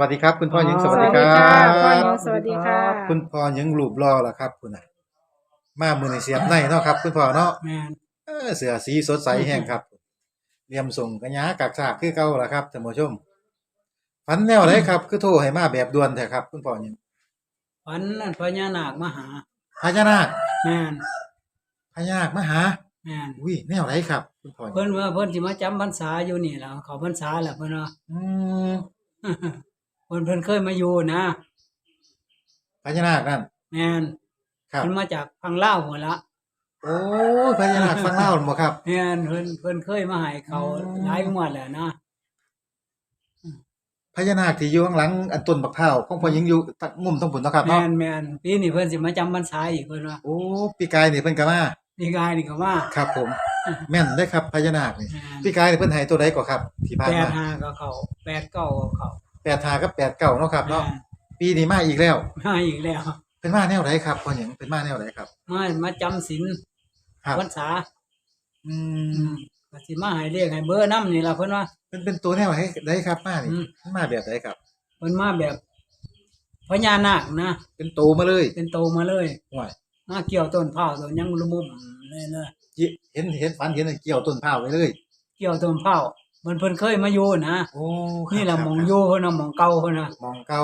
วัสดีครับ คุณพ่อหญิงอ๋อสวัสดีครัสวัสดีค่ะบพ่อหญิงสวัสดีค่ะคุณพ่อหญิงรูปรอแล้วครับคุณน่ะมามือในเสียบในเนาะครับ คุณพ่อเนาะแม่นเออเสือสีสดใสแห้งครับเรียมส่งกระยากากซากคือเก่าล่ะครับท่านผู้ชมฝันแนวไหนครับ คือโทรให้มาแบบด่วนแท้ครับ คุณพ่อหญิงฝันนั่นพญานาคมาหาพญานาคแม่นพญานาคมาหาแม่นอุ้ยแนวไหนครับ คุณพ่อหญิงเพิ่นว่าเพิ่นสิมาจำพรรษาอยู่นี่แล้วเขาพรรษาแล้วเพิ่นว่าอืม เพิ่นเพิ่นเคยมาอยู่นะพญานาคนั่นแม่นครับ เพิ่นมาจากพังลาวหมดละโอ้ยพญานาคฟังเล่าหรือเปล่าครับ แม่นเพิ่นเพิ่นเคยมาให้เขาอืม หลายงวดแล้วนะพญานาคที่อยู่ข้างหลังอันต้นบักเท้าวของพ่อหญิงอยู่ตักมุมตรงปุ่นเนาะครับแม่เนาะนแม่นปีนี้เพิ่นสิมาจำพรรษาอีกเพิ่นว่าโอ้ปีกายนี่เพิ่นก็มานี่กายนี่ก็ว่าครับ ผม แม่นได้ครับพญานาคนี่แม่นปีกายนี่เพิ่นให้ตัวใดก่อครับ ที่ผ่านแปดมาห้าก็เขาแปดเก้าก็เขา แปดหากับแปดเก้าเนาะครับเนาะแม่นปีนี้มาอีกแล้ว มาอีกแล้ว เป็นมาแนวไหนครับพ่อหญิงเป็นมาแนวไหนครับ มามาจำศีลครับพรรษาอือืมมก็สิมาให้เรียกให้เบอร์น้ำนี่ล่ะเพิ่นว่าเป็นเป็นตัวแนวไหนได้ครับ มานี่อืมมันมาแบบไหนครับเพิ่นมาแบบพญานาคนะเป็นโตมาเลย เป็นโตมาเลยห่วยมาเกี่ยวต้นเผาวต้นยังลุมุมเลยเลยจิเห็นเห็นฝันเห็นเกี่ยวต้นพร้าวไว้เลย เกี่ยวต้นเผา วมันเพิ่นเคยมาอยู่นะโอ้ครับนี่ล่ะครับหมองอยู่เพิ่นน่ะหมองเก่าเพิ่นน่ะ มองเก่า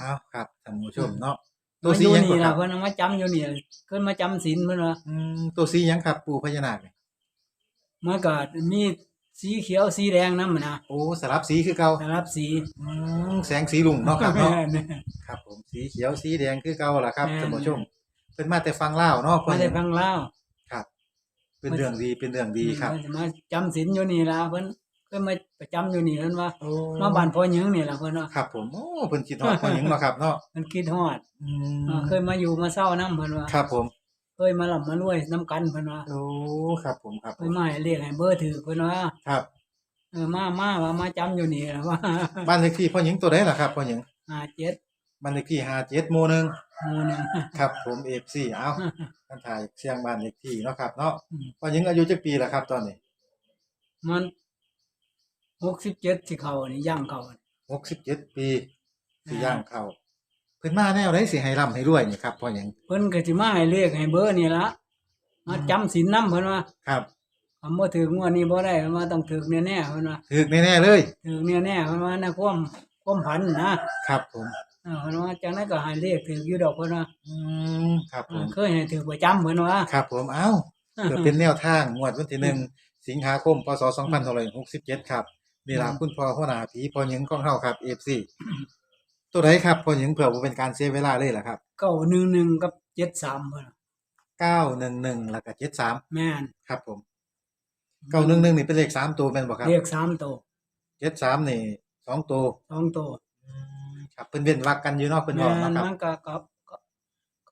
อ้าวครับท่านผู้ชมเนาะตัมาวอสียู่หยังก่นี่อนคล่ะรับเพิ่นน่ะมาจำอยู่นี่เพิ่นมาจำศีลเพิ่นว่าอืมตัวสีหยังครับปู่พญานาคนี่มันก็มีสีเขียวสีแดงนำนะโอ้สลับสีคือเก่าสลับสีอืมแสงสีลุงเนาะครับเนาะแม่นครับผมสีเขียวสีแดงคือเก่าล่ะครับแม่นท่านผู้ชมเป็นมาแต่ฟังเล่าวเนาะมาได้ฟังลาวครับ เป็นเรื่องดีเป็นเรื่องดีครับเพิ่นสิมาจำศีลอยู่นี่ล่ะเพิ่นเคยมาประจำอยู่นี่เพิ่นว่าโอ้ มาบ้านพ่อหญิงนี่ล่ะเพิ่นว่าครับ ผมโอ้เพิ่นคิดฮอดพ่อหญิงเนาะครับเนาะเพิ่นคิดฮอดอืมอ่าเคยมาอยู่มาเศร้านํเพิ่นว่าครับผมเคยมาหลับมารวยน้ำกันเพิ่นว่าโอ้ครับผมครับเคผยมมาให้เรียกให้เบอร์ถือเพิ่นว่าครับ เออมามาว่ามาจำอยู่นี่ล่ะว่าบ้านเลขที่พ่อหญิงตัวใดล่ะครับพ่อหญิงห้าเจ็ดบ้านเลขที่57หมู่หนึ่งหมู่หนึ่ง ครับผม F4 เอ้าท่านถ่ายเสียงบ้านเลขที่เนาะครับเนาะอืม พ่อหญิงอายุจักปีล่ะครับ ตอนนี้มันหกสิบเจ็ดที่เขานี่ย่างเขานี่67ปีสิย่างเข้าเพิ่นมาแนวไหนสิให้ร่ำให้รวยนี่ครับพ่อหญิงเพิ่นก็สิมาให้เรียกให้เบอร์นี่ละมาจำศีลนำเพิ่นว่าครับคำบ่ถึงวันนี้บ่ได้เพิ่นว่าต้องถึกแน่ๆเพิ่นว่าถึกแน่ๆเลยถึกแน่ๆเพิ่นว่านะความความพันนะครับผมเออเพิ่นว่าจังนั้นก็ให้เรียกถึกอยู่ดอกเพิ่นว่าอืมครับผมเคยให้ถึกประจำเพิ่นว่าครับผมเอ้าเพื่อเป็นแนวทางงวดวันที่หนึ่งสิงหาคมพศ2567ครับนี่ล่ะคุณพ่อหัวหน้าผีพ่อหญิงของเฮาครับ FC ตัวใดครับพ่อหญิงเผื่อบ่เป็นการเสียเวลาเลยล่ะครับเก้าหนึ่งหนึ่งกับเจ็ดสามเพิ่นว่า911แล้วก็73แม่นครับผม911นี่เป็นเลขสามตัวแม่นบ่ครับเรียกสามตัว73นี่สองตัวสองตัวอืม ครับเพิ่นเว้นวรรคกันอยู่เนาะเพิ่นแม่บอกนเนาะครับ มันก็ก็ก็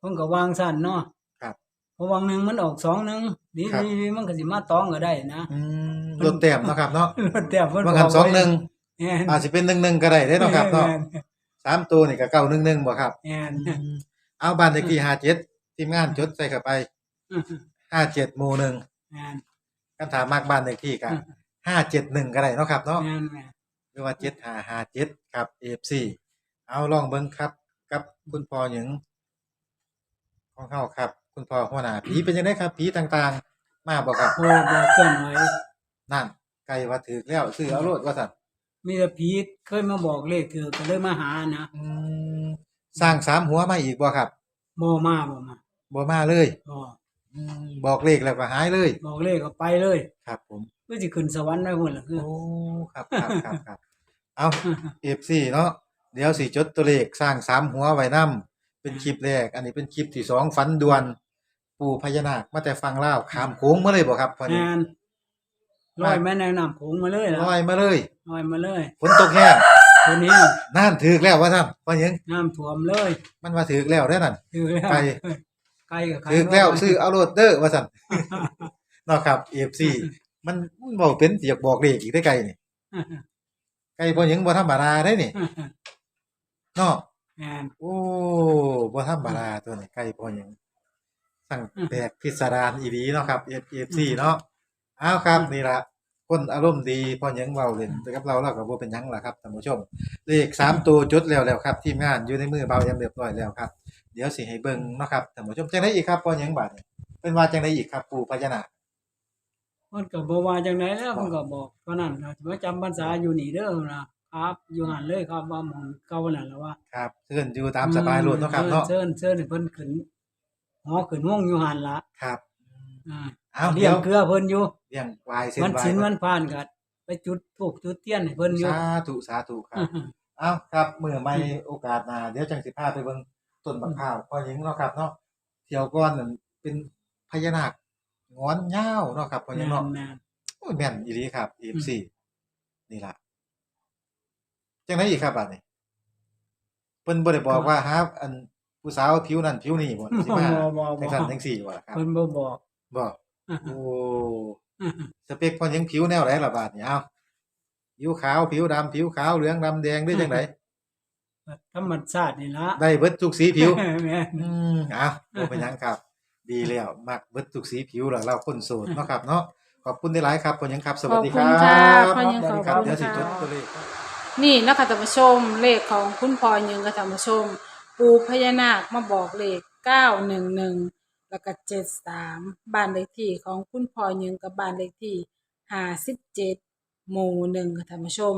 มันก็วางสั้นเนาะครับเพราะวางหนึ่งมันออกสองหนึ่งดีครับดีมันก็สิมาตองก็ได้นะอืมลดแต้มเนาะครับเนาะแต่เพิ่นบางคันบกสองไว้หนึ่งแม่นอาจสิเป็น1 1ก็ได้เด้เนาะครับเนาะแม่สามตัวนี่ก็911บ่ครับแม่นเอาบ้านเลขที่57ทีมงานจดใส่เข้าไป57หมู่หนึ่งแม่นคันถามมากบ้านเลขที่ก็571ก็ได้เนาะครับเนาะแม่นแม่นหรือว่า7557ครับ FC เอาลองเบิ่งครับ กับคุณพ่อหยังของเฮาครับ คุณพ่อหัวหน้าผีเป็นจังไดครับ ผีต่างๆ มาบ่ครับโอ้บ่เคลื่อนไหวนั่นไก่ว่าถึกแล้วซื้อเอาโลดว่าซั่นมีแต่ผีเคยมาบอกเลขถือก็เลยมาหานะอืมสร้างสามหัวมาอีกบ่ครับบ่มาบ่มาบ่มาเลยบ่อืมบอกเลขแล้วก็หายเลยบอกเลขก็ไปเลยครับ ผมคือสิขึ้นสวรรค์ได้พุ่นล่ะคือ โอ้ครับครับครับครับเอาเอฟซีเนาะ เดี๋ยวสิจดตัวเลขสร้างสามหัวไว้นํเป็นคลิปแรก อันนี้เป็นคลิปที่สองฝันด่วน ปู่พญานาคมาแต่ฟังเล่าวขามโค้งมาเลยบ่ครับพอดีแม่นลอยแม่ในน้ำโขงมาเลยล่ะลอยมาเลยลอยมาเลยฝนตกแห้งตัวนี้น่านถึกแล้วว่าซั่นพอหยังน้ำท่วมเลยมันว่าถึกแล้วเด้อนั่น ถือแล้วไก่ไก่กับไข่ถึกแล้วซื้อเอาโลดเด้อว่าซั่น เนาะครับ FC มันมันบ่เป็นสิอยากบอกเลขอีกได้อไกลนี่ไกลพอหยังบ่ธรรมดาได้นี่ เนาะแม่นโอ้บ่ธรรมดาตัวนี้ไก่พอหยังสั่งแปลกพิสดารอีหลีเนาะครับ F F C เนาะอ้าวครับนี่ล่ะคคนอารมณ์ดีพอหยังเว้าเล่นแต่กับเราเราก็บ่เป็นหยังล่ะครับท่านผู้ชม เลขสามตัวจดแล้วแล้วครับ ทีมงานอยู่ในมือเบาแอมเรียบร้อยแล้วครับ เดี๋ยวสิให้เบิ่งเนาะครับท่านผู้ชมจังได๋อีกครับพอหยังบาดนี้เป็นว่าจังได๋อีกครับปู่พญานาคมันก็บ่ว่าจังไดแล้วมันก็บอกเท่านั้นนะว่าจำพรรษาอยู่นี่เด้อนะ ครับอยู่หันเลยครับว่าหมองเก่านั่นล่ะว่าครับเชิญอยู่ตามสบายโลดเนาะครับเนาะเชิญเชิญให้เพิ่นขึ้นหอขึ้นห้องอยู่หันล่ะครับอ่าเอาเลี้เดี๋ยยงวเกลือเพิ่นอยู่เลี้ยงวายเส้นมันวายสินมันผ่านก็ไปจุดธูปจุดเทียนให้เพิ่นอยู่สาธุสาธุครับเอาครับเมื่อไม่โอกาสหน้าเดี๋ยวจังสิพาไปเบิ่งต้นมะพร้าวพอหยังเนาะครับเนาะเที่ยวก่อนนั่นเป็นพญานาคงอนยาวเนาะครับพอหยังเนาะแม่นโอ้ยแม่นอีหลีครับ EFC นี่ล่ะ จังได๋อีกครับบัดนี้เพิ่นบ่ได้บอกว่าหาอันผู้สาวผิวนั่นผิวนี่บ่ๆสิบ่มาบ่บ่จังซั่นจังซี่บ่ล่ะครับเพิ่นบ่บอกบ่โอ้สเปคพอหยังผิวแนวไหนล่ะบาดนี้เอ้าผิวขาวผิวดำผิวขาวเหลืองดำแดงหรือจังไดธรรมชาตินี่ล่ะได้เบิดทุกสีผิวแม่นอืมเอาบ่เป็นหยังครับ ดีแล้วมักเบิดทุกสีผิวแล้วเราคนโสดเนาะครับเนาะขอบคุณหลายๆครับพอหยังครับ สวัสดีครัขอบคุณค่ะบพอหยังสวัสดีครับขอบคุณเดี๋ยวสิจดค่ะตัวเลข นี่นะคะท่านผู้ชมเลขของคุณพลอยยังกับท่านผู้ชม ปูพญานาคมาบอกเลขเก้าหนึ่งหนึ่งแล้วก็เจ็ดสามบ้านเลขที่ของคุณพลอยยังกับบ้านเลขที่ห้าสิบเจ็ดหมู่หนึ่งค่ะท่านผู้ชม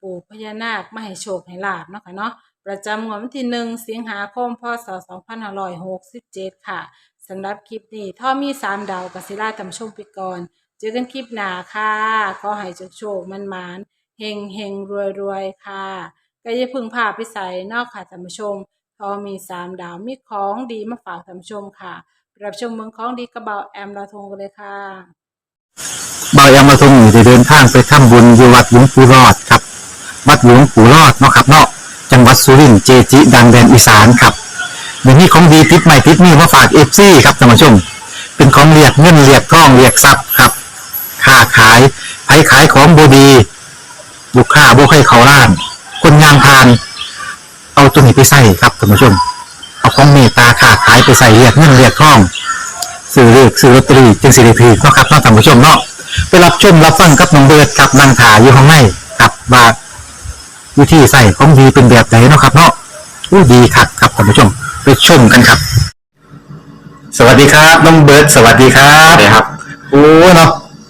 ปูพญานาคมาให้โชคให้ลาบเนาะค่ะเนาะประจำงวดวันที่หนึ่งสิงหาคมพศสองพันห้าร้อยหกสิบเจ็ดค่ะสำหรับคลิปนี้ถ้ามีสามดาวกัสิล่าท่านผู้ชมไปก่อนเจอกันคลิปหน้าค่ะขอให้โชคๆมันมานๆ เฮงเฮงรวยรวยค่ะก็อย่าพึ่งพาไปใส่นอกค่ะท่านผู้ชมพอมีสามดาวมีของดีมาฝากท่านผู้ชมค่ะรับชมเมืองของดีกระเบาแอมลาทงกันเลยค่ะเบายามลาทงอยู่ได้เดินทางไปทำบุญอยู่วัดหลวงปู่รอดครับ วัดหลวงปู่รอดเนาะครับเนาะจังหวัดสุรินทร์เจจิดังแดนอีสานครับเดี๋ยวนี้ของดีติดใหม่ติดนี่มาฝากเอฟซีครับท่านผู้ชม เป็นของเรียกเงินเรียกทองเรียกทรัพย์ครับค้าขายไผขายของบดี ลูกค้าบ่ให้เขาล้าน คนงานพาน เอาตัวนี้ไปใส่ครับท่านผู้ชม เอาของเมตตาค้าขายไปใส่เรียกเงินเรียกทองซื้อเลขซื้อลอตเตอรี่จึงสิริพีเนาะครับเนาะท่านผู้ชมเนาะไปรับชมรับฟังกับน้องเบิร์ดกับนางถาอยู่ข้างในกับว่าวิธีใส่ของดีเป็นแบบไหนเนาะครับเนาะอู้ดีคักครับท่านผู้ชม ไปชมกันครับ สวัสดีครับน้องเบิร์ดสวัสดีครับสวัสดีครับโอ้เนาะ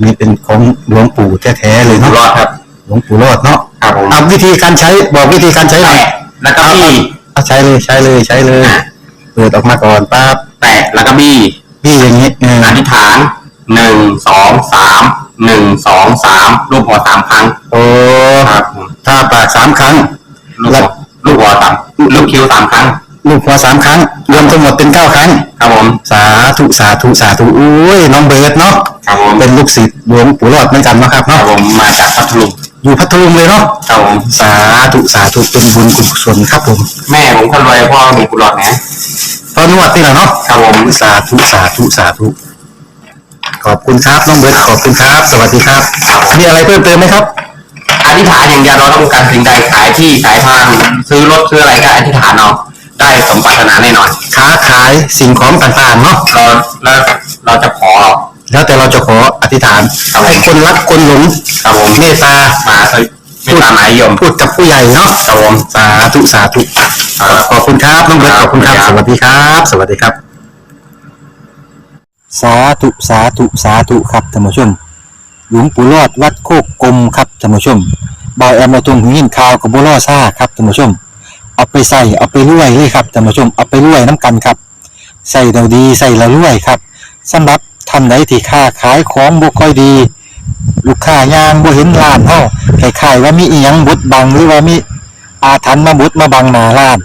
นนี้เป็นของหลวงปู่แท้ๆเลยอยู่เนาะรอดครับ หลวงปู่รอดเนาะครับผมเอาวิธีการใช้บอกวิธีการใช้หน่อยแตะแล้วก็บี้เอาใช้เลยใช้เลยใช้เลย เปิดออกมาก่อนปั๊บแตะแล้วก็บี้พี่อย่างนี้เอออธิษฐานหนึ่งสองสามหนึ่งสองสามรูปหัวสามครั้งโอ้ครับผมถ้าปากสามครั้ง ลูกหัวลูกหัวสามลูกคิ้วสามครั้ง ลูกหัวสามครั้งรว มทั้งหมดเป็นเก้าครั้ง ครับผม สาธุสาธุสาธุอุ้ยน้องเบิร์ดเนาะครับผม เป็นลูกศิษย์หลวงปู่รอดเหมือนกันเนาะครับครัเนาะบผมมาจากพัทลุงอยู่พัทลุงเลยเนาะครับผม สาธุสาธุเป็นบุญกุศลครับผมแม่ผมคนรวยพ่อมีกุหลาบนะตอนนวดนี่แหละเนาะครับผม สาธุสาธุสาธุขอบคุณครับน้องเบิร์ตขอบคุณครับ สวัสดีครับ มีอะไรเพิ่มเติมไหมครับ อธิษฐานอย่างเดียวเราต้องการสิ่งใดขายที่ขายทาง ซื้อรถซื้ออะไรก็อธิษฐานเอา ได้สมปรารถนาแน่นอนค้าขายสิ่งของต่างๆเนาะเราแล้วเราจะขอ แล้วแต่เราจะขออธิษฐานให้คนรักคนหลงครับผมเมตตามาสวิไม่ตามหมายยมพูดกับผู้ใหญ่เนาะครับผม สาธุสาธุขอบคุณครับน้องเบิร์ตขอบคุณครับสวัสดีครับ สวัสดีครับ สาธุสาธุสาธุครับท่านผู้ชม หลวงปู่รอดวัดโคกกลมครับท่านผู้ชมบอยแอมมาตรงหยินข่าวกับบัวล่อซ่าครับท่านผู้ชม เอาไปใส่เอาไปรวยเลยครับท่านผู้ชมเอาไปรวยน้ำกันครับใส่เราดีใส่เรารวยครับสำหรับท่านใดที่ค้าขายของบ่ค่อยดี ลูกค้ายางบ่เห็นร้านเฮาคล้ายๆว่ามีอีหยังบดบังหรือว่ามีอาถรรพ์มาบดมาบังหน้าร้าน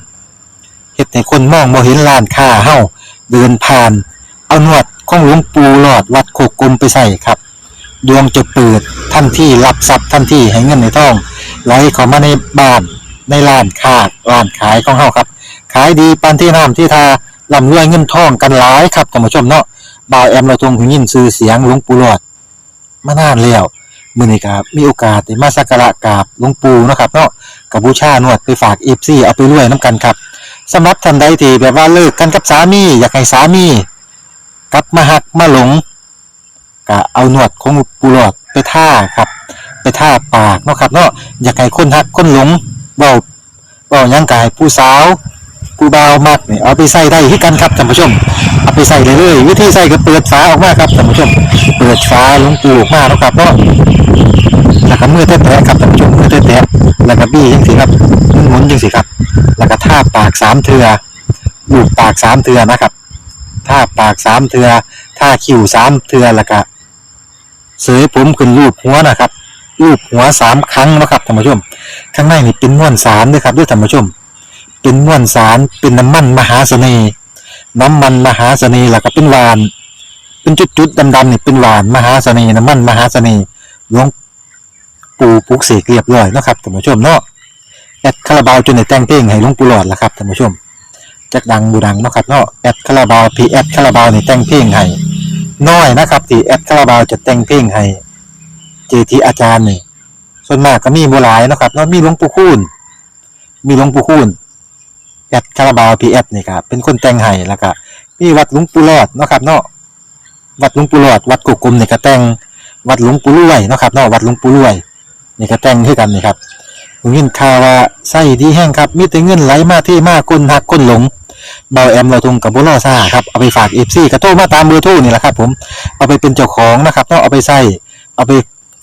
เฮ็ดให้คนมองบ่เห็นร้านค้าเฮาเดินผ่าน เอานวดของหลวงปู่หลอดวัดโคกกลมไปใส่ครับ ดวงจะเปิดทัทันที่รับทรัพย์ทันที่ให้เงินในท้องไหลเข้ามาในบ้าน ในร้านค้าร้านขายของเฮาครับ ขายดีปานที่น้ำที่ทาร่ำรวยเงินทองกันหลายครับท่านผู้ชมเนาะบ่าวแอมเราทรงหูยินชื่อเสียงหลวงปู่หลอดมานานแล้วมื้อนี้ครับมีโอกาสได้มาสักการะกราบหลวงปู่เนาะครับเนาะกับบูชานวดไปฝาก FC เอาไปรวยน้ำกันครับสำหรับท่านใดที่แบบว่าเลิกกันกับสามีอยากให้สามีกลับมาหักมาหลงก็เอาหนวดของหลวงปู่หลอดไปท่าครับ ไปท่าปากเนาะครับเนาะอยากให้คนหักคนหลง เบาเบายังกายผู้สาวผู้บ่าวมากนี่ยเอาไปใส่ได้ที่กันครับท่านผู้ชม เอาไปใส่เลยวิธีใส่ก็เปิดฝาออกมาครับท่านผู้ชม เปิดฝาลงปูออกมาเนาะครับเนาะแล้วก็มือแตะๆครับท่านผู้ชมมือแตะๆแล้วก็บี้จังสิครับหมุนๆจังสิครับ แล้วก็ท่าปากสามเทือลูบปากสามเทือนะครับท่าปากสามเทือท่าคิ้วสามเทือแล้วก็เสยผมขึ้นรูปหัวนะครับ รูปหัวสามครั้งนะครับท่านผู้ชม ข้างในนี่เป็นม้วนสารด้วยครับด้วยท่านผู้ชม เป็นม้วนสารเป็นน้ำมันมหาเสน่ห์น้ำมันมหาเสน่ห์แล้วก็เป็นหวาน เป็นจุดๆดำๆนี่เป็นหวานมหาเสน่ห์น้ำมันมหาเสน่ห์หลวงปู่ปลุกเสกเรียบร้อยนะครับท่านผู้ชมเนาะแอดคาราบาวจนในแต่งเพลงให้หลวงปู่หลอดละครับท่านผู้ชมจักดังบูดังเนาะครับเนาะแอดคาราบาวพีแอดคาราบาวนี่แต่งเพลงให้น้อยนะครับที่แอดคาราบาวจะแต่งเพลงให้ เจทีอาจารย์นี่ส่วนมากก็มีบ่หลายเนาะครับเนาะมีหลวงปู่คูณมีหลวงปู่คูณแอดคาราบาวพีแอดนี่ครับเป็นคนแต่งให้แล้วก็มีวัดหลวงปู่รอดเนาะครับเนาะวัดหลวงปู่รอด วัดกุกกลมนี่ก็แต่งวัดหลวงปู่รวยเนาะครับเนาะวัดหลวงปู่รวยนี่ก็แต่งให้กันนี่ครับผมยินข่าวว่าไส้ดีแห้งครับ มีแต่เงินไหลมาที่มากคนหักคนหลงเบาแอมเราทงกับบุรอซ่าครับเอาไปฝากเอฟซีกระโทรมาตามเบอร์โทรนี่แหละครับ ผมเอาไปเป็นเจ้าของนะครับต้องเอาไปใส่เอาไป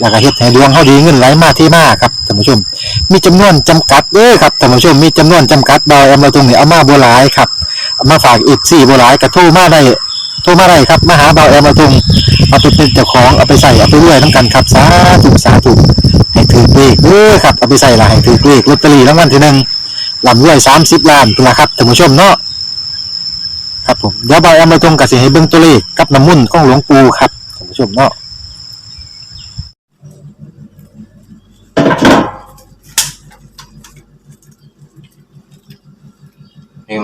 แล้วก็เฮ็ดให้ดวงเฮาดีเงินไหลมาที่มาครับท่านผู้ชม มีจำนวนจำกัดเด้อครับท่านผู้ชมมีจำนวนจำกัดดอยเอามาตรงนี้เอามาบ่หลายครับมาฝากอีก4บ่หลายก็โทรมาได้โทรมาได้ครับมาหาเบาแอมมาตรงเอาไปเป็นเจ้าของเอาไปใส่เอาไปรวยนํกันครับสาธุสาธุให้ถือเลขเด้อครับเอาไปใส่ละให้ถือเลขลอตเตอรี่รางวัลที่หนึ่งลำรวยสามสิบล้านเป็นละครับท่านผู้ชมเนาะครับผมเดี๋ยวบอยเอามาตรงกับสิให้เบิ่งตัวเลขกับน้ำมุ่นของหลวงปู่ครับท่านผู้ชมเนาะ นี่คุณ